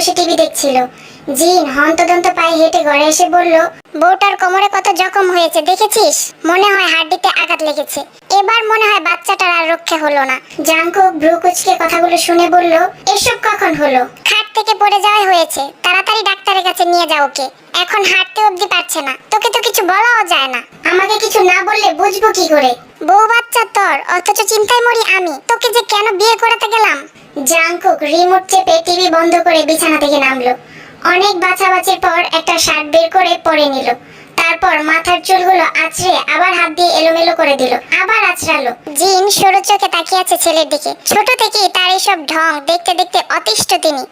বসে টিভি দেখছিল। জিন হন্তদন্ত পায়ে হেঁটে ঘরে এসে বলল, বউটার কোমরে কত জখম হয়েছে, দেখেছিস? মনে হয় হাড্ডিতে আঘাত লেগেছে। এবার মনে হয় বাচ্চাটার আর রক্ষে হলো না। জাঙ্কুক ভ্রু কথাগুলো শুনে বলল, এসব কখন হলো? খাট থেকে পড়ে যাওয়াই হয়েছে। তাড়াতাড়ি ডাক্তারের কাছে নিয়ে যাও ওকে। এখন হাঁটতে অবধি পারছে না। তোকে তো কিছু বলাও যায় না। আমাকে কিছু না বললে বুঝব কি করে? বউ বাচ্চা তোর, অথচ চিন্তায় মরি আমি। তোকে যে কেন বিয়ে করাতে গেলাম? জাংকুক, রিমোট চেপে টিভি বন্ধ করে বিছানা থেকে নামলো। অনেক বাছাবাছির পর একটা শার্ট বের করে পরে নিল। তারপর মাথার চুলগুলো আছড়ে আবার হাত দিয়ে এলোমেলো করে দিল, আবার আছড়ালো। জিন সরু চোখে তাকিয়ে আছে ছেলের দিকে। ছোট থেকেই তার এইসব ঢং দেখতে দেখতে অতিষ্ঠ তিনি।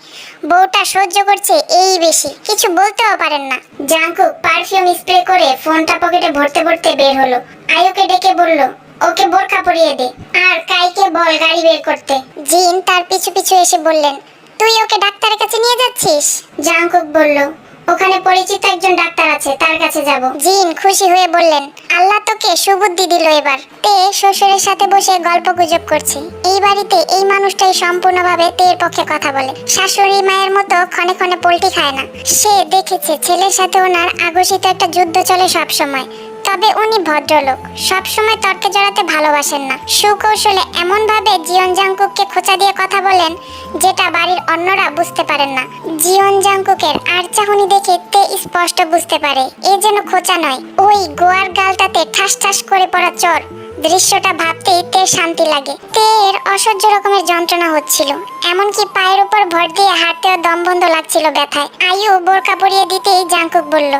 বউটা সহ্য করছে এই বেশি, কিছু বলতেও পারেন না। জাঙ্কুক পারফিউম স্প্রে করে ফোনটা পকেটে ভরতে ভরতে বের হলো। আয়ুকে ডেকে বলল, ওকে বোরখা পরিয়ে দে। আর কাইকে বল গাড়ি বের করতে। জিন তার পিছু পিছু এসে বললেন, তুই ওকে ডাক্তারের কাছে নিয়ে যাচ্ছিস? জাংকুক বলল ওখানে পরিচিত একজন ডাক্তার আছে, তার কাছে যাব। জিন খুশি হয়ে বললেন, আল্লাহ তোকে সুবুদ্ধি দিল এবার। তে শ্বশুরের সাথে বসে গল্প গুজব করছে। এই বাড়িতে এই মানুষটাই সম্পূর্ণভাবে তের পক্ষে কথা বলে। শাশুড়ি মায়ের মতো ক্ষণে ক্ষণে পোল্টি খায় না। সে দেখেছে ছেলের সাথে ওনার আগসিত একটা যুদ্ধ চলে সব সময় তবে উনি ভদ্রলোক। সবসময় তর্কে জড়াতে ভালোবাসেন না। সুকৌশলে এমন ভাবে জিয়ন জাংকুককে খোঁচা দিয়ে কথা বলেন, যেটা বাড়ির অন্যরা বুঝতে পারেন না। জিয়ন জাংকুকের আর চাহনি দেখে তে স্পষ্ট বুঝতে পারে, এ যেন খোঁচা নয়। ওই গোয়ার গালটাতে ঠাস ঠাস করে পড়া চর। দৃশ্যটা ভাবতেই তে শান্তি লাগে। তের অসহ্য রকমের যন্ত্রণা হচ্ছিল। এমনকি পায়ের উপর ভর দিয়ে হাঁটতেও দম বন্ধ লাগছিল ব্যথায়। আয়ু বোরকা পরিয়ে দিতেই জাংকুক বলল,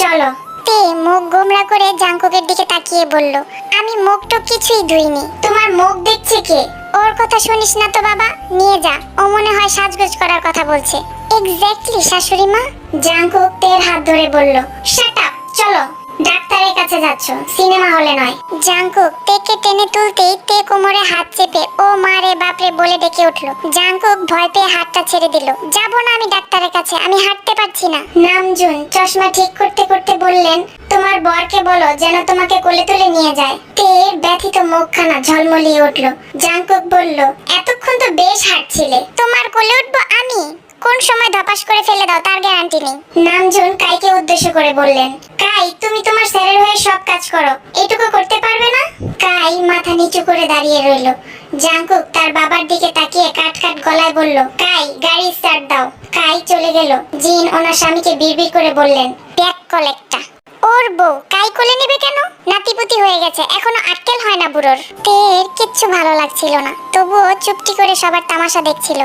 চলো। তে মুখ গোমরা করে জাঙ্কুকের দিকে তাকিয়ে বলল, আমি মুখ তো কিছুই ধুইনি। তোমার মুখ দেখছে কে? ওর কথা শুনিস না তো বাবা? নিয়ে যা। ও মনে হয় সাজগোজ করার কথা বলছে। এক্স্যাক্টলি শাশুড়ি মা জাঙ্কুক তের হাত ধরে বলল। শাট আপ চলো। ডাক্তারের কাছে যাচ্ছ সিনেমা হলে নয়। জাঙ্কুক তেকে টেনে তুলতেই তে কোমরে হাত চেপে ও মারে বাপরে বলে ডেকে উঠল। জাঙ্কুক ভয় পেয়ে হাতটা ছেড়ে দিল। যাব না আমি ডাক্তারের কাছে আমি হাঁটতে পারছি না। নামজুন চশমা ঠিক করতে করতে বললেন তোমার বরকে বলো যেন তোমাকে কোলে তুলে নিয়ে যায়। তের ব্যথিত মুখখানা ঝলমলিয়ে উঠল। জাঙ্কুক বলল এতক্ষণ তো বেশ হাঁটছিলে তোমার কোলে উঠবো আমি? কোন সময় ধপাস করে ফেলে দাও, তার গ্যারান্টি নেই। নামজুন কাইকে উদ্দেশ্য করে বললেন। কাই, তুমি তোমার স্যারের হয়ে সব কাজ করো। এটুকু করতে পারবে না? কাই মাথা নিচু করে দাঁড়িয়ে রইল। জাঙ্কুক তার বাবার দিকে তাকিয়ে কাট কাট গলায় বলল, কাই, গাড়ি স্টার্ট দাও। কাই চলে গেল। জিন ওনার স্বামীকে বিড়বিড় করে বললেন প্যাক কলেক্টা ওর কাই কোলে নেবে কেন? নাতিপুতি হয়ে গেছে, এখনও আটকেল হয় না বুড়োর। তের কিচ্ছু ভালো লাগছিল না, তবুও চুপটি করে সবার তামাশা দেখছিল,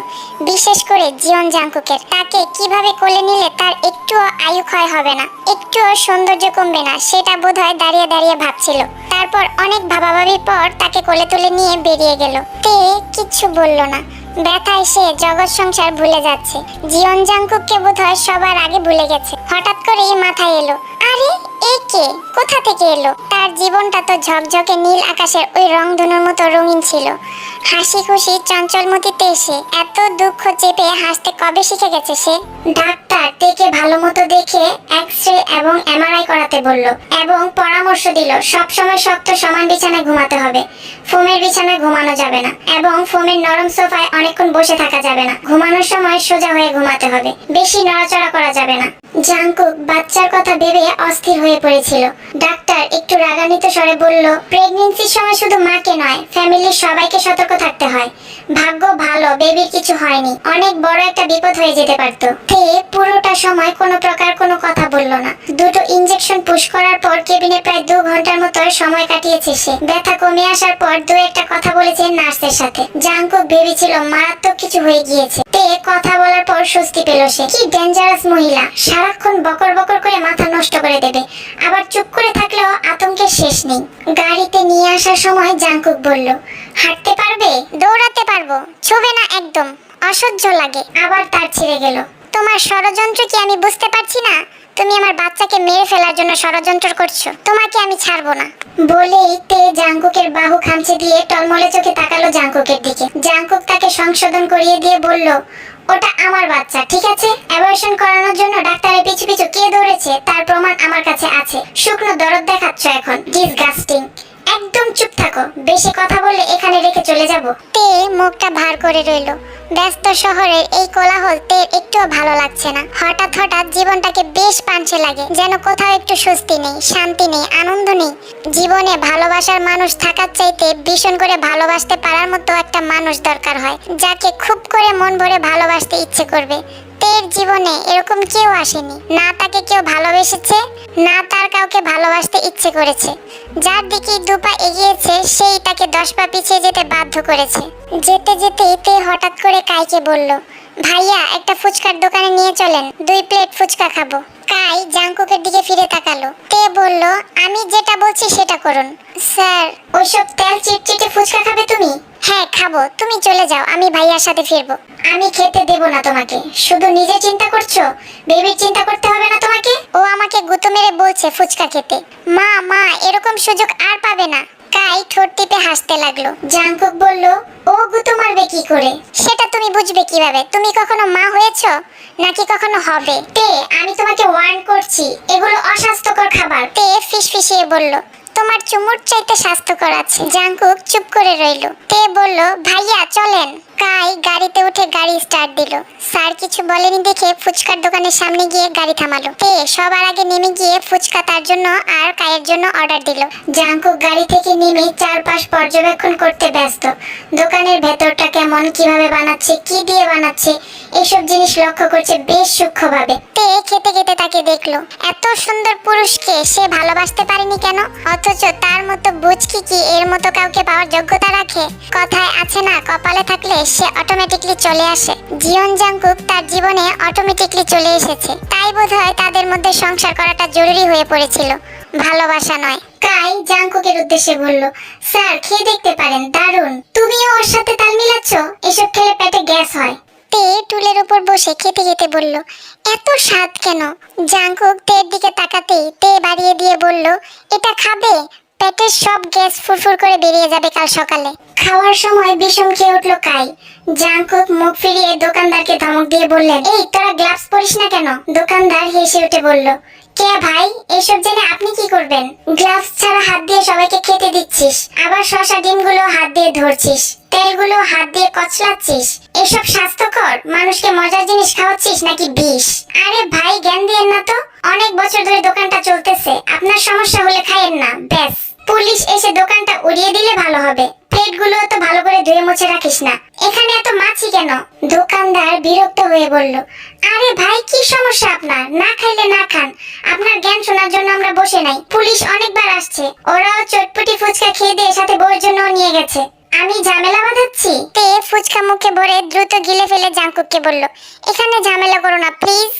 বিশেষ করে জীবন জাঙ্কুকের তাকে কীভাবে কোলে নিলে তার একটুও আয়ু ক্ষয় হবে না, একটুও সৌন্দর্য কমবে না, সেটা বোধহয় দাঁড়িয়ে দাঁড়িয়ে ভাবছিল। তারপর অনেক ভাবাভাবির পর তাকে কোলে তুলে নিয়ে বেরিয়ে গেল। তে কিচ্ছু বলল না ব্যথায় সে জগৎ সংসার ভুলে যাচ্ছে। জীবন জাঙ্কুককে বোধহয় সবার আগে ভুলে গেছে। হঠাৎ করেই মাথায় এলো, আরে, এ কে? কোথা থেকে এলো? তার জীবনটা তো ঝকঝকে নীল আকাশের ওই রংধনুর মতো রঙিন ছিল। হাসি খুশি চঞ্চলমতিতে এসে এত দুঃখ চেপে হাসতে কবে শিখে গেছে সে? ডাক্তার তেকে ভালো মতো দেখে এক্স রে এবং এমআরআই করাতে বলল এবং পরামর্শ দিল, সব সময় শক্ত সমান বিছানায় ঘুমাতে হবে। ফোমের বিছানায় ঘুমানো যাবে না। এবং ফোমের নরম সোফায় অনেকক্ষণ বসে থাকা যাবে না। ঘুমানোর সময় সোজা হয়ে ঘুমাতে হবে। বেশি নড়াচড়া করা যাবে না। জাঙ্কুক বাচ্চার কথা ভেবে অস্থির হয়ে পড়েছিল। ডাক্তার একটু রাগান্বিত স্বরে বলল প্রেগনেন্সির সময় শুধু মাকে নয় ফ্যামিলির সবাইকে সতর্ক থাকতে হয়। ভাগ্য ভালো বেবির কিছু হয়নি। অনেক বড় একটা বিপদ হয়ে যেতে পারতো। তে পুরোটা সময় কোনো প্রকার কোনো কথা বলল না। দুটো ইনজেকশন পুশ করার পর কেবিনে প্রায় দু ঘণ্টার মতো সময় কাটিয়েছে সে। ব্যথা কমে আসার পর দু একটা কথা বলেছে নার্সের সাথে। জাঙ্কুক ভেবেছিল মারাত্মক কিছু হয়ে গিয়েছে। তে কথা বলার পর স্বস্তি পেল সে। কি ডেঞ্জারাস মহিলা। সারাক্ষণ বকর বকর করে মাথা নষ্ট করে দেবে। আবার চুপ করে থাকলেও আতঙ্কের শেষ নেই। গাড়িতে নিয়ে আসার সময় জাঙ্কুক বলল হাঁটতে পারবে? দৌড়াতে পারব। ছবে না একদম। অসহ্য লাগে। আবার তার ছিঁড়ে গেল। তোমার ষড়যন্ত্র কি আমি বুঝতে পারছি না? তুমি আমার বাচ্চাকে মেরে ফেলার জন্য ষড়যন্ত্র করছ। তোমাকে আমি ছাড়বো না। বলেই তে জাঙ্কুকের বাহু খামচে দিয়ে টলমলে চোখে তাকালো জাঙ্কুকের দিকে। জাঙ্কুক তাকে সংশোধন করিয়ে দিয়ে বলল, ওটা আমার বাচ্চা, ঠিক আছে? অ্যাবর্শন করানোর জন্য ডাক্তারের পিছু পিছু কে দৌড়েছে? তার প্রমাণ আমার কাছে আছে। শুকনো দরদ দেখাচ্ছ এখন। ডিসগাস্টিং। একদম চুপ থাকো। বেশি কথা বললে এখানে রেখে চলে যাব। তে মুখটা ভার করে রইল। ব্যস্ত শহরের এই কোলাহল তে একটুও ভালো লাগছে না। হঠাৎ হঠাৎ জীবনটাকে বেশ পাঞ্চে লাগে। যেন কোথাও একটু স্বস্তি নেই, শান্তি নেই, আনন্দ নেই। জীবনে ভালোবাসার মানুষ থাকার চাইতে ভীষণ করে ভালোবাসতে পারার মতো একটা মানুষ দরকার হয়, যাকে খুব করে মন ভরে ভালোবাসতে ইচ্ছে করবে। তের জীবনে এরকম কেউ আসেনি। না তাকে কেউ ভালোবেসেছে, না তার কাউকে ভালোবাসতে ইচ্ছে করেছে। যার দিকে দুপা এগিয়েছে, সেই তাকে দশ পা পিছিয়ে যেতে বাধ্য করেছে। যেতে যেতে তে হঠাৎ করে কাইকে বলল, ভাইয়া, একটা ফুচকার দোকানে নিয়ে চলেন, দুই প্লেট ফুচকা খাব। কাই জাংকুকের দিকে ফিরে তাকালো। তে বলল, আমি যেটা বলছি সেটা করুন। স্যার, ওইসব তেল চিটচিটে ফুচকা খাবে তুমি? হ্যাঁ খাব, তুমি চলে যাও, আমি ভাইয়ার সাথে ফিরবো। আমি খেতে দেব না তোমাকে, শুধু নিজে চিন্তা করছ? বেবির চিন্তা করতে হবে না তোমাকে? ও আমাকে গুতো ফুচকা খেতে। মা মা, এরকম সুযোগ আর পাবে না। কাই ঠোঁট টিপে হাসতে লাগল। জাংকুক বলল, ও গুতো মারবে কি করে? সেটা তুমি বুঝবে কীভাবে? তুমি কখনো মা হয়েছো? নাকি কখনো হবে? তে, আমি তোমাকে ওয়ার্ন করছি। এগুলো অস্বাস্থ্যকর খাবার। তে ফিসফিসিয়ে বলল, তোমার চুমুর চাইতে স্বাস্থ্যকর আছে। জাংকুক চুপ করে রইল। তে বলল, ভাইয়া, চলেন। কাই গাড়িতে উঠে গাড়ি স্টার্ট দিল। স্যার কিছু বলেনি দেখে ফুচকার দোকানের সামনে গিয়ে গাড়ি থামালো। তে সবার আগে নেমে গিয়ে ফুচকা তার জন্য আর কায়ের জন্য অর্ডার দিল। জাংকুক গাড়ি থেকে নেমে চারপাশ পর্যবেক্ষণ করতে ব্যস্ত। দোকানের ভেতরটা কেমন, কীভাবে বানাচ্ছে, কি দিয়ে বানাচ্ছে, এসব জিনিস লক্ষ্য করছে বেশ সূক্ষ্মভাবে। তে খেতে খেতে তাকে দেখল। এত সুন্দর পুরুষকে সে ভালোবাসতে পারেনি কেন? অথচ তার মতো বুঝকি কি এর মতো কাউকে পাওয়ার যোগ্যতা রাখে? কথায় আছে না, কপালে থাকলে সে অটোমেটিকলি চলে আসে। জিয়ন জাংকুক তার জীবনে অটোমেটিকলি চলে এসেছে। তাই বোধহয় তাদের মধ্যে সংসার করাটা জরুরি হয়ে পড়েছিল। ভালোবাসা নয়। কাই জাংকুকের উদ্দেশ্যে বলল, স্যার, খেয়ে দেখতে পারেন, দারুণ। তুমিও ওর সাথে তাল মিলাচ্ছ? এসব খেলে পেটে গ্যাস হয়। তে টুলের উপর বসে খেতে খেতে বলল, এত স্বাদ কেন? জাংকুক তের দিকে তাকাতেই তে বাড়িয়ে দিয়ে বলল, এটা খাবে? পেটের সব গ্যাস ফুরফুর করে বেরিয়ে যাবে কাল সকালে। খাওয়ার সময় বিষম খেয়ে উঠল কাই। জাংকুক মুখ ফিরিয়ে দোকানদারকে ধমক দিয়ে বললেন, এই, তোরা গ্লাভস পরিস না কেন? দোকানদার হেসে উঠে বলল, কে ভাই, এসব জেনে আপনি কি করবেন? গ্লাভস ছাড়া হাত দিয়ে সবাইকে খেতে দিচ্ছিস, আবার শশা ডিমগুলো হাত দিয়ে ধরছিস, তেলগুলো হাত দিয়ে কচলাচ্ছিস, এসব স্বাস্থ্যকর? মানুষকে মজার জিনিস খাওয়াচ্ছিস নাকি বিষ? আরে ভাই, জ্ঞান দিয়েন না তো, অনেক বছর ধরে দোকানটা চলতেছে, আপনার সমস্যা হলে খাইয়েন না, ব্যাস। পুলিশ এসে দোকানটা উড়িয়ে দিলে ভালো হবে। প্লেটগুলো তো ভালো করে ধুয়ে মুছে রাখিস না। এখানে এত মাছি কেন? দোকানদার বিরক্ত হয়ে বলল, আরে ভাই, কি সমস্যা আপনার? না খাইলে না খান। আপনার জ্ঞান শোনার জন্য আমরা বসে নাই। পুলিশ অনেকবার আসছে। ওরাও চটপটি ফুচকা খেয়ে দিয়ে সাথে বউয়ের জন্য নিয়ে গেছে। আমি ঝামেলা বাঁধাচ্ছি? তে ফুচকা মুখে ভরে দ্রুত গিলে ফেলে জাঙ্কুককে বলল, এখানে ঝামেলা করো না, প্লিজ।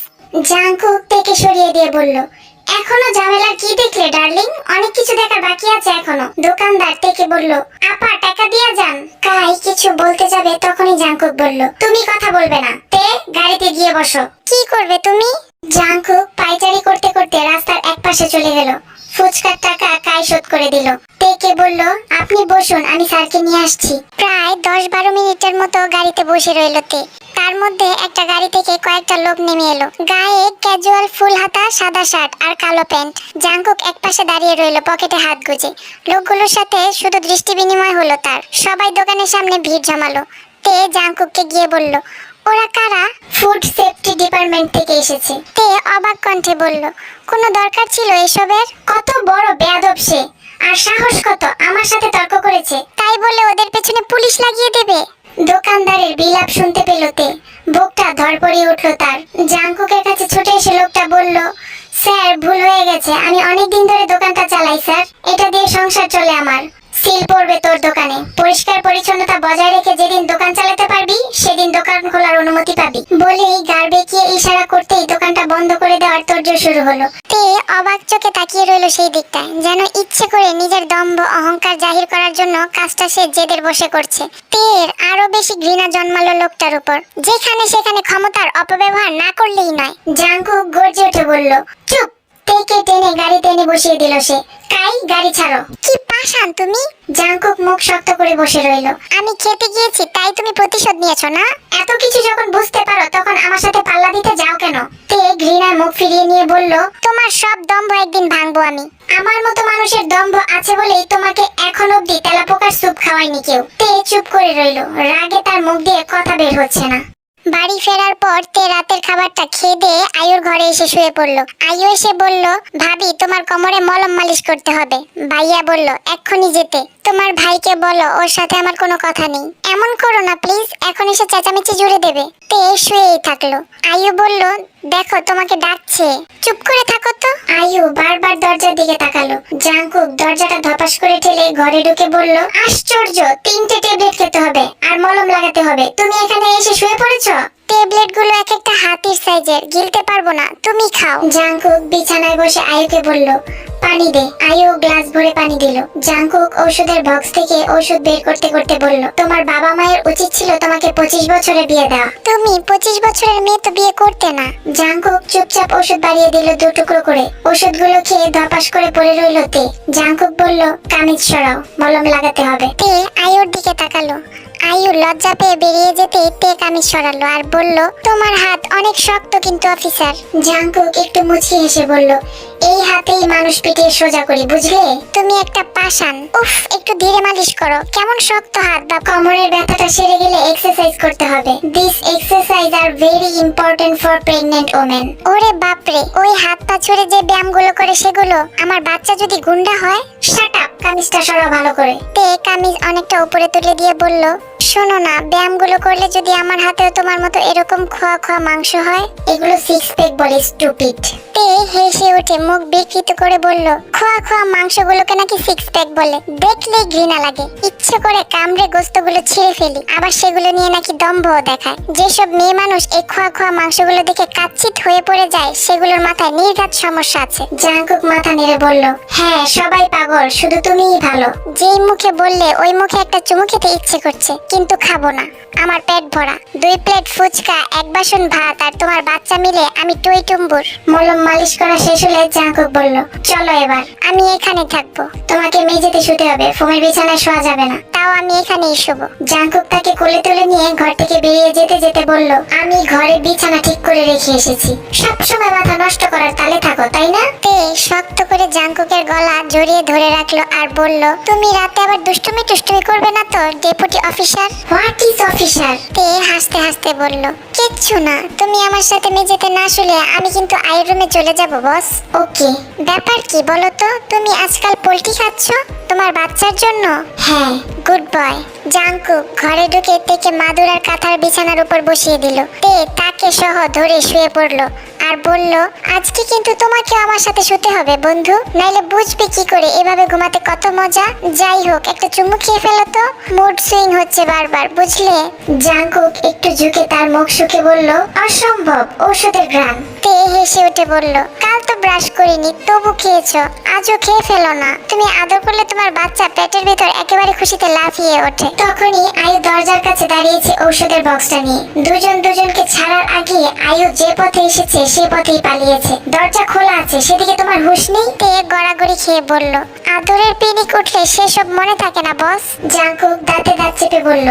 জাংকুক থেকে সরিয়ে দিয়ে বলল এখনও ঝামেলা কি দেখলে, ডার্লিং? অনেক কিছু দেখার বাকি আছে এখনও। দোকানদার থেকে বলল, আপা, টাকা দিয়া যান। কাই কিছু বলতে যাবে তখনই জাঙ্কুক বলল, তুমি কথা বলবে না। তে, গাড়িতে গিয়ে বসো। কি করবে তুমি? জাঙ্কুক পাইচারি করতে করতে রাস্তার এক পাশে চলে গেল। ফুচকার টাকা কাই শোধ করে দিল? তেকে বলল, আপনি বসুন, আমি স্যারকে নিয়ে আসছি। প্রায় দশ বারো মিনিটের মতো গাড়িতে বসে রইল তে। তার মধ্যে একটা গাড়ি থেকে কয়েকটা লোক নেমে এলো। গায়ে ক্যাজুয়াল ফুল হাতা, সাদা শার্ট আর কালো প্যান্ট। জাংকুক একপাশে দাঁড়িয়ে রইল, পকেটে হাত গুজে। লোকগুলোর সাথে শুধু দৃষ্টি বিনিময় হলো তার। সবাই দোকানের সামনে ভিড় জমালো। তে জাংকুককে গিয়ে বলল ওরা কারা? ফুড সেফটি ডিপার্টমেন্ট থেকে এসেছে। তে অবাক কণ্ঠে বলল কোনো দরকার ছিল এসবের? কত বড় বেয়াদব সে। আর সাহস কত? আমার সাথে তর্ক করেছে। তাই বলে ওদের পেছনে পুলিশ লাগিয়ে দেবে। দোকানদারের বিলাপ শুনতে পেল তে। বুকটা ধরপড়িয়ে উঠল তার। জাংকুকের কাছে ছুটে এসে লোকটা বলল স্যার ভুল হয়ে গেছে। আমি অনেক দিন ধরে দোকানটা চালাই স্যার। এটা দিয়ে সংসার চলে আমার। সিল পড়বে তোর দোকানে। পরিষ্কার পরিচ্ছন্নতা বজায় রেখে যেদিন দোকান চালাতে পারবি, সেদিন দোকান খোলার অনুমতি পাবি। বলেই গার বেঁকিয়ে ইশারা করতেই দোকানটা বন্ধ করে দেওয়ার তোড়জোড় শুরু হলো। তে অবাক চোখে তাকিয়ে রইল সেই দিকটায়, যেন ইচ্ছে করে নিজের দম্ভ অহংকার জাহির করার জন্য কাজটা সে জেদের বসে করছে। তের আরও বেশি ঘৃণা জন্মালো লোকটার উপর। যেখানে সেখানে ক্ষমতার অপব্যবহার না করলেই নয় জাঙ্কুক গর্জে উঠে বলল, চুপ তেকে টেনে গাড়ি টেনে বসিয়ে দিল সে। কাই গাড়ি ছাড়ো। কি পাশান তুমি? জাংকুক মুখ শক্ত করে বসে রইল। আমি খেতে গিয়েছি তাই তুমি প্রতিশোধ নিয়েছো না? এত কিছু যখন বুঝতে পারো তখন আমার সাথে পাল্লা দিতে যাও কেন? তে ঘৃণা বিছানায় মুখ ফিরিয়ে নিয়ে বলল তোমার সব দম্ভ একদিন ভাঙবো আমি। আমার মতো মানুষের দম্ভ আছে বলেই তোমাকে এখন অব্দি তেলাপোকার স্যুপ খাওয়ায়নি কেউ। তে চুপ করে রইল। রাগে তার মুখ দিয়ে কথা বের হচ্ছে না। বাড়ি ফেরার পর তে রাতের খাবারটা খেয়ে দিয়ে আয়ুর ঘরে এসে শুয়ে পড়ল। আয়ু এসে বলল, ভাবি, তোমার কোমরে মলম মালিশ করতে হবে। ভাইয়া বলল, এক্ষুনি যেতে। তোমার ভাইকে বলো, ওর সাথে আমার কোনো কথা নেই। এমন করো না প্লিজ এখন এসে চেঁচামেচি জুড়ে দেবে। তে শুয়েই থাকল। আয়ু বলল, দেখো, তোমাকে ডাকছে। চুপ করে থাকো তো। আয়ু বারবার দরজার দিকে তাকালো। জাঙ্কুক দরজাটা ধপাস করে ঠেলে ঘরে ঢুকে বলল, আশ্চর্য, তিনটে ট্যাবলেট খেতে হবে, আর মলম লাগাতে হবে। তুমি এখানে এসে শুয়ে পড়েছো? ট্যাবলেট এক একটা হাতির সাইজের। গিলতে পারব না, তুমি খাও। জাঙ্কুক বিছানায় বসে আয়ুকে বলল, পানি দে। আয়ু গ্লাস ভরে পানি দিল। জাঙ্কুক ঔষধের বক্স থেকে ওষুধ বের করতে করতে বলল, তোমার বাবা মায়ের উচিত ছিল তোমাকে পঁচিশ বছরে বিয়ে দেওয়া। তুমি পঁচিশ বছরের মেয়ে তো বিয়ে করতে না? জাঙ্কুক চুপচাপ ওষুধ বাড়িয়ে দিল দু টুকরো করে। ওষুধগুলো খেয়ে ধপাস করে পড়ে রইল তে। জাঙ্কুক বলল, কামিজ সরাও, মলম লাগাতে হবে। তে আয়ুর দিকে তাকালো। আয়ু লজ্জা পেয়ে বেরিয়ে যেতে পেক আমি সরালো আর বলল, তোমার হাত অনেক শক্ত কিন্তু, অফিসার। জাঙ্কুক একটু মুছিয়ে এসে বলল এই হাতেই মানুষ পিটিয়ে সোজা করি, বুঝলে? তুমি একটা পাষাণ। উফ, একটু ধীরে মালিশ করো। কেমন শক্ত হাত বা কোমরের ব্যথাটা সেরে গেলে এক্সারসাইজ করতে হবে। This exercise are very important for pregnant women ওরে বাপরে, ওই হাত পা ছুড়ে যে ব্যায়ামগুলো করে সেগুলো, আমার বাচ্চা যদি গুন্ডা হয়? শাট আপ কামিজটা সরা ভালো করে। তে, কামিজ অনেকটা উপরে তুলে দিয়ে বলল, শোনো না, ব্যায়ামগুলো করলে যদি আমার হাতেও তোমার মতো এরকম খোয়া খোয়া মাংস হয়, এগুলো সিক্স প্যাক বলে স্টুপিড তে হেসে উঠে মুখ বিকৃত করে বলল, খোয়া খোয়া মাংসগুলোকে নাকি সিক্স প্যাক বলে। দেখলেই ঘৃণা লাগে। ইচ্ছে করে কামড়ে গোস্তগুলো ছিঁড়ে ফেলি। আবার সেগুলো নিয়ে নাকি দম্ভও দেখায়। যেসব মেয়ে মানুষ এই খোয়া খোয়া মাংসগুলো দেখে কাচ্চিত হয়ে পড়ে যায়, সেগুলোর মাথায় নির্ঘাত সমস্যা আছে। জাঙ্কুক মাথা নেড়ে বলল হ্যাঁ সবাই পাগল, শুধু তুমিই ভালো। যেই মুখে বললে, ওই মুখে একটা চুমু খেতে ইচ্ছে করছে, কিন্তু খাব না। আমার পেট ভরা। দুই প্লেট ফুচকা এক বাসন ভাত আর তোমার বাচ্চা মিলে আমি টই টুম্বুর। মলম মালিশ করা শেষ হলে জাঙ্কুক বলল চলো এবার আমি এখানে থাকব। তোমাকে মেঝেতে শুতে হবে ফোমের বিছানায় শোয়া যাবে না। তাও আমি এখানেই শুবো। জাঙ্কুক তাকে কোলে তুলে নিয়ে ঘর থেকে বেরিয়ে যেতে যেতে বলল আমি ঘরে বিছানা ঠিক করে রেখে এসেছি। সবসময় মাথা নষ্ট করার তালে থাকো তাই না? তে শক্ত করে জাঙ্কুকের গলা জড়িয়ে ধরে রাখল আর বলল তুমি রাতে আবার দুষ্টুমি টুষ্টুমি করবে না তো deputy officer? What is officer তে হাসতে হাসতে বলল, কিচ্ছু না, তুমি আমার সাথে মেঝেতে না শুলে আমি কিন্তু আয়ের রুমে চলে যাব, বস। ওকে, ব্যাপার কি বলো তো তুমি আজকাল পোল্ট্রি খাচ্ছ? তোমার বাচ্চার জন্য? হ্যাঁ গুড বয়। জাঙ্কু ঘরে ঢুকে তেকে মাদুর আর কাঁথার বিছানার উপর বসিয়ে দিল। তে তাকে সহ ধরে শুয়ে পড়ল। আর বলল, আজকে কিন্তু তোমাকে আমার সাথে শুতে হবে, বন্ধু। নাইলে বুঝবে কি করে এভাবে ঘুমাতে কত মজা। যাই হোক, একটা চুমু খেয়ে ফেলো তো। মুড সুইং হচ্ছে বারবার, বুঝলে? জাঙ্কুক একটু ঝুঁকে তার মুখ শুকে বলল, অসম্ভব ওষুধের গ্রাম তে হেসে উঠে বলল, কাল তো ব্রাশ করিনি, তবু খেয়েছো। আজও খেয়ে ফেলো না। তুমি আদর করলে তোমার বাচ্চা পেটের ভিতর একেবারে খুশিতে লাফিয়ে ওঠে। তখনই আয়ু দরজার কাছে দাঁড়িয়েছে ঔষধের বক্সটা নিয়ে। দুজন দুজনকে ছাড়ার আগে আয়ু যে পথে এসেছে সে পথেই পালিয়েছে। দরজা খোলা আছে সেদিকে তোমার হুশ নেই? তে গড়াগড়ি খেয়ে বলল আদরের পিনিক উঠলে সেসব মনে থাকে না বস? জাঙ্কুক দাঁতে দাঁত চেপে বলল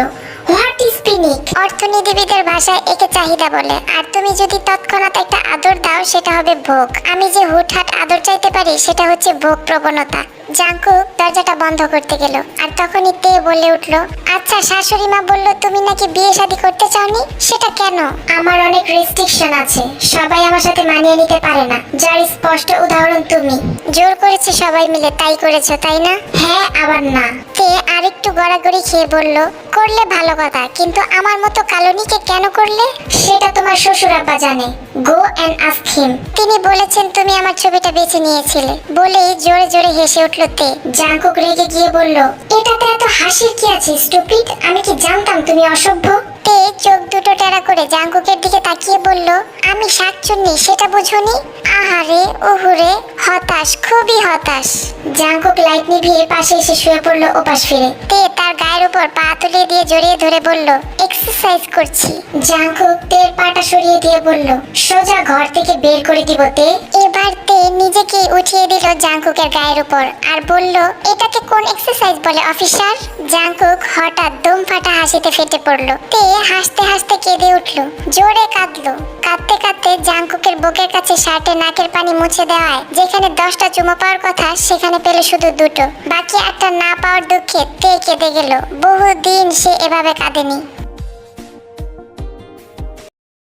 হোয়াট ইজ পিনিক? অর্থনীতিবিদের ভাষায় একে চাহিদা বলে আর তুমি যদি তৎক্ষণাৎ একটা আদর দাও সেটা হবে ভোগ। আমি যে হুটহাট আদর চাইতে পারি সেটা হচ্ছে ভোগ প্রবণতা। জাঙ্কুক দরজাটা বন্ধ করতে গেল। আর তখনই তে বলে উঠল আচ্ছা শাশুড়ি মা বলল, তুমি নাকি বিয়ে শাদী করতে চাওনি? সেটা কেন? আমার অনেক রেস্ট্রিকশন আছে। সবাই আমার সাথে মানিয়ে নিতে পারে না। যার স্পষ্ট উদাহরণ তুমি। জোর করেছে সবাই মিলে, তাই করেছ, তাই না? হ্যাঁ আবার না। তে আরেকটু গড়াগড়ি খেয়ে বলল, করলে ভালো কথা, কিন্তু আমার মতো কালনিকে কেন করলে? সেটা তোমার শ্বশুর আব্বা জানে, গো এন্ড আস্ক হিম। তিনি বলেছেন তুমি আমার ছবিটা বেছে নিয়েছিলে। বলেই জোরে জোরে হেসে উঠল তে। জাঙ্কুক রেগে গিয়ে বলল, এটাতে এত হাসির কি আছে, স্টুপিড? আমি কি জানতাম তুমি অসভ্য? তে চোখ দুটো টেরা করে জাঙ্কুকের দিকে তাকিয়ে বলল, আমি শাকচুন্নি, সেটা বুঝুনি? আহারে ওহুরে হতাশ, খুবই হতাশ। জাঙ্কুক লাইট নিভিয়ে পাশে এসে শুয়ে পড়ল ওপাশ। ফিরে। তে তার গায়ের উপর পা তুলে দিয়ে জড়িয়ে ধরে বলল এক্সারসাইজ করছি। জাঙ্কুক তের পাটা সরিয়ে দিয়ে বলল, সোজা ঘর থেকে বের করে দিব তে। এবার তে নিজেকে উঠিয়ে দিল জাঙ্কুকের গায়ের উপর আর বলল, এটাকে কোন এক্সারসাইজ বলে অফিসার জাঙ্কুক হঠাৎ দম ফাটা হাসিতে ফেটে পড়ল। তে হাসতে হাসতে কেঁদে উঠল, জোরে কাঁদলো। কাঁদতে কাঁদতে জাংকুকের বুকের কাছে শার্টে নাকের পানি মুছে দেওয়ায়, যেখানে দশটা চুমো পাওয়ার কথা, সেখানে পেল শুধু দুটো। বাকি একটা না পাওয়ার দুঃখে তে কেঁদে গেল। বহুদিন সে এভাবে কাঁদেনি।